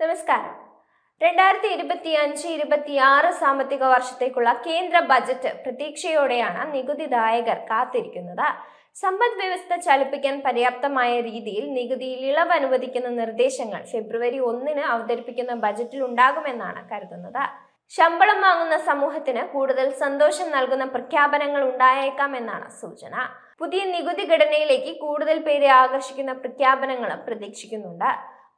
നമസ്കാരം. രണ്ടായിരത്തി ഇരുപത്തി അഞ്ച് ഇരുപത്തി ആറ് സാമ്പത്തിക വർഷത്തേക്കുള്ള കേന്ദ്ര ബജറ്റ് പ്രതീക്ഷയോടെയാണ് നികുതിദായകർ കാത്തിരിക്കുന്നത്. സമ്പദ് വ്യവസ്ഥ ചലിപ്പിക്കാൻ പര്യാപ്തമായ രീതിയിൽ നികുതിയിൽ ഇളവ് അനുവദിക്കുന്ന നിർദ്ദേശങ്ങൾ ഫെബ്രുവരി ഒന്നിന് അവതരിപ്പിക്കുന്ന ബജറ്റിൽ ഉണ്ടാകുമെന്നാണ് കരുതുന്നത്. ശമ്പളം വാങ്ങുന്ന സമൂഹത്തിന് കൂടുതൽ സന്തോഷം നൽകുന്ന പ്രഖ്യാപനങ്ങൾ ഉണ്ടായേക്കാമെന്നാണ് സൂചന. പുതിയ നികുതി ഘടനയിലേക്ക് കൂടുതൽ പേരെ ആകർഷിക്കുന്ന പ്രഖ്യാപനങ്ങളും പ്രതീക്ഷിക്കുന്നുണ്ട്.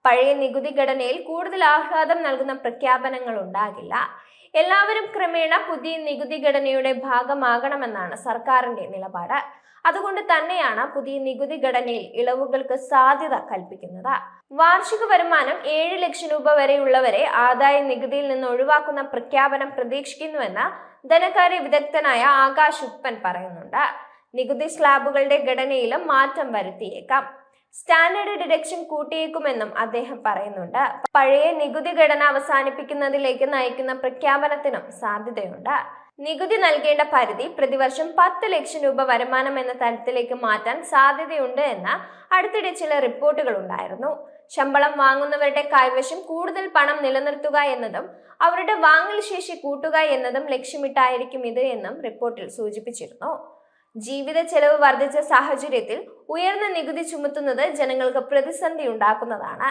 പഴയ നികുതി ഘടനയിൽ കൂടുതൽ ആഹ്ലാദം നൽകുന്ന പ്രഖ്യാപനങ്ങൾ ഉണ്ടാകില്ല. എല്ലാവരും ക്രമേണ പുതിയ നികുതി ഘടനയുടെ ഭാഗമാകണമെന്നാണ് സർക്കാരിന്റെ നിലപാട്. അതുകൊണ്ട് തന്നെയാണ് പുതിയ നികുതി ഘടനയിൽ ഇളവുകൾക്ക് സാധ്യത കൽപ്പിക്കുന്നത്. വാർഷിക വരുമാനം ഏഴ് ലക്ഷം രൂപ വരെയുള്ളവരെ ആദായ നികുതിയിൽ നിന്ന് ഒഴിവാക്കുന്ന പ്രഖ്യാപനം പ്രതീക്ഷിക്കുന്നുവെന്ന് ധനകാര്യ വിദഗ്ധനായ ആകാശ് ഉപ്പൻ പറയുന്നുണ്ട്. നികുതി സ്ലാബുകളുടെ ഘടനയിലും മാറ്റം വരുത്തിയേക്കാം. സ്റ്റാൻഡേർഡ് ഡിഡക്ഷൻ കൂട്ടിയേക്കുമെന്നും അദ്ദേഹം പറയുന്നുണ്ട്. പഴയ നികുതി ഘടന അവസാനിപ്പിക്കുന്നതിലേക്ക് നയിക്കുന്ന പ്രഖ്യാപനത്തിനും സാധ്യതയുണ്ട്. നികുതി നൽകേണ്ട പരിധി പ്രതിവർഷം പത്ത് ലക്ഷം രൂപ വരുമാനം എന്ന തരത്തിലേക്ക് മാറ്റാൻ സാധ്യതയുണ്ട് എന്ന അടുത്തിടെ ചില റിപ്പോർട്ടുകൾ ഉണ്ടായിരുന്നു. ശമ്പളം വാങ്ങുന്നവരുടെ കൈവശം കൂടുതൽ പണം നിലനിർത്തുക എന്നതും അവരുടെ വാങ്ങൽ ശേഷി കൂട്ടുക എന്നതും ലക്ഷ്യമിട്ടായിരിക്കും ഇത് എന്നും റിപ്പോർട്ടിൽ സൂചിപ്പിച്ചിരുന്നു. ജീവിത ചെലവ് വർദ്ധിച്ച സാഹചര്യത്തിൽ ഉയർന്ന നികുതി ചുമത്തുന്നത് ജനങ്ങൾക്ക് പ്രതിസന്ധി ഉണ്ടാക്കുന്നതാണ്.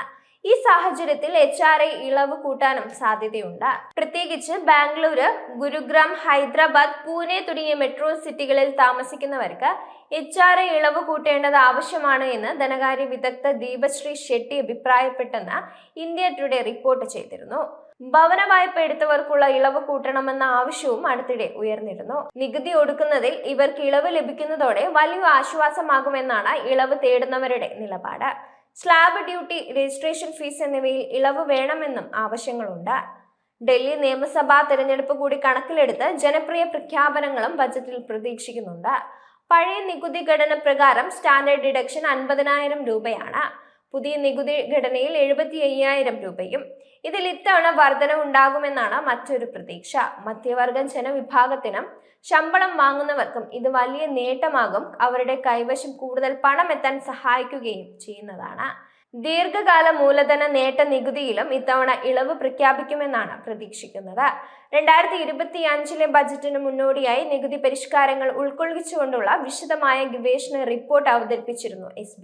ഈ സാഹചര്യത്തിൽ എച്ച് ആർ ഐ ഇളവ് കൂട്ടാനും സാധ്യതയുണ്ട്. പ്രത്യേകിച്ച് ബാംഗ്ലൂര് ഗുരുഗ്രാം ഹൈദരാബാദ് പൂനെ തുടങ്ങിയ മെട്രോ സിറ്റികളിൽ താമസിക്കുന്നവർക്ക് എച്ച് ആർ ഐ ഇളവ് കൂട്ടേണ്ടത് ആവശ്യമാണ് എന്ന് ധനകാര്യ വിദഗ്ധ ദീപശ്രീ ഷെട്ടി അഭിപ്രായപ്പെട്ടെന്ന് ഇന്ത്യ ടുഡേ റിപ്പോർട്ട് ചെയ്തിരുന്നു. ഭവന വായ്പ എടുത്തവർക്കുള്ള ഇളവ് കൂട്ടണമെന്ന ആവശ്യവും അടുത്തിടെ ഉയർന്നിരുന്നു. നികുതി ഒടുക്കുന്നതിൽ ഇവർക്ക് ഇളവ് ലഭിക്കുന്നതോടെ വലിയ ആശ്വാസമാകുമെന്നാണ് ഇളവ് തേടുന്നവരുടെ നിലപാട്. സ്ലാബ് ഡ്യൂട്ടി രജിസ്ട്രേഷൻ ഫീസ് എന്നിവയിൽ ഇളവ് വേണമെന്നും ആവശ്യങ്ങളുണ്ട്. ഡൽഹി നിയമസഭാ തെരഞ്ഞെടുപ്പ് കൂടി കണക്കിലെടുത്ത് ജനപ്രിയ പ്രഖ്യാപനങ്ങളും ബജറ്റിൽ പ്രതീക്ഷിക്കുന്നുണ്ട്. പഴയ നികുതി ഘടന പ്രകാരം സ്റ്റാൻഡേർഡ് ഡിഡക്ഷൻ അൻപതിനായിരം രൂപയാണ്. പുതിയ നികുതി ഘടനയിൽ എഴുപത്തി അയ്യായിരം രൂപയും. ഇതിൽ ഇത്തവണ വർധന ഉണ്ടാകുമെന്നാണ് മറ്റൊരു പ്രതീക്ഷ. മധ്യവർഗ ജനവിഭാഗത്തിനും ശമ്പളം വാങ്ങുന്നവർക്കും ഇത് വലിയ നേട്ടമാകും. അവരുടെ കൈവശം കൂടുതൽ പണം എത്താൻ സഹായിക്കുകയും ചെയ്യുന്നതാണ്. ദീർഘകാല മൂലധന നേട്ട നികുതിയിലും ഇത്തവണ ഇളവ് പ്രഖ്യാപിക്കുമെന്നാണ് പ്രതീക്ഷിക്കുന്നത്. രണ്ടായിരത്തി ഇരുപത്തി അഞ്ചിലെ ബജറ്റിന് മുന്നോടിയായി നികുതി പരിഷ്കാരങ്ങൾ ഉൾക്കൊള്ളിച്ചുകൊണ്ടുള്ള വിശദമായ ഗവേഷണ റിപ്പോർട്ട് അവതരിപ്പിച്ചിരുന്നു എസ്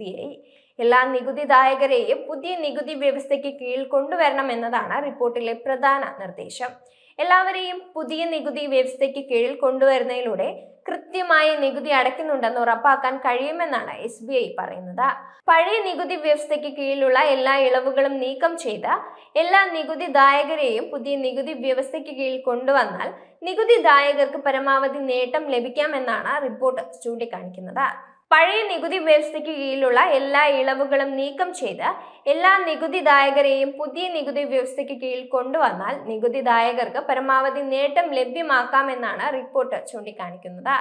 എല്ലാ നികുതിദായകരെയും പുതിയ നികുതി വ്യവസ്ഥയ്ക്ക് കീഴിൽ കൊണ്ടുവരണമെന്നതാണ് റിപ്പോർട്ടിലെ പ്രധാന നിർദ്ദേശം. എല്ലാവരെയും പുതിയ നികുതി വ്യവസ്ഥയ്ക്ക് കീഴിൽ കൊണ്ടുവരുന്നതിലൂടെ കൃത്യമായി നികുതി അടയ്ക്കുന്നുണ്ടെന്ന് ഉറപ്പാക്കാൻ കഴിയുമെന്നാണ് എസ് ബി ഐ പറയുന്നത്. പഴയ നികുതി വ്യവസ്ഥയ്ക്ക് കീഴിലുള്ള എല്ലാ ഇളവുകളും നീക്കം ചെയ്ത എല്ലാ നികുതിദായകരെയും പുതിയ നികുതി വ്യവസ്ഥയ്ക്ക് കീഴിൽ കൊണ്ടുവന്നാൽ നികുതിദായകർക്ക് പരമാവധി നേട്ടം ലഭിക്കാമെന്നാണ് റിപ്പോർട്ട് ചൂണ്ടിക്കാണിക്കുന്നത്. പഴയ നികുതി വ്യവസ്ഥയ്ക്ക് കീഴിലുള്ള എല്ലാ ഇളവുകളും നീക്കം ചെയ്ത് എല്ലാ നികുതിദായകരെയും പുതിയ നികുതി വ്യവസ്ഥയ്ക്ക് കീഴിൽ കൊണ്ടുവന്നാൽ നികുതിദായകർക്ക് പരമാവധി നേട്ടം ലഭ്യമാക്കാമെന്നാണ് റിപ്പോർട്ട് ചൂണ്ടിക്കാണിക്കുന്നത്.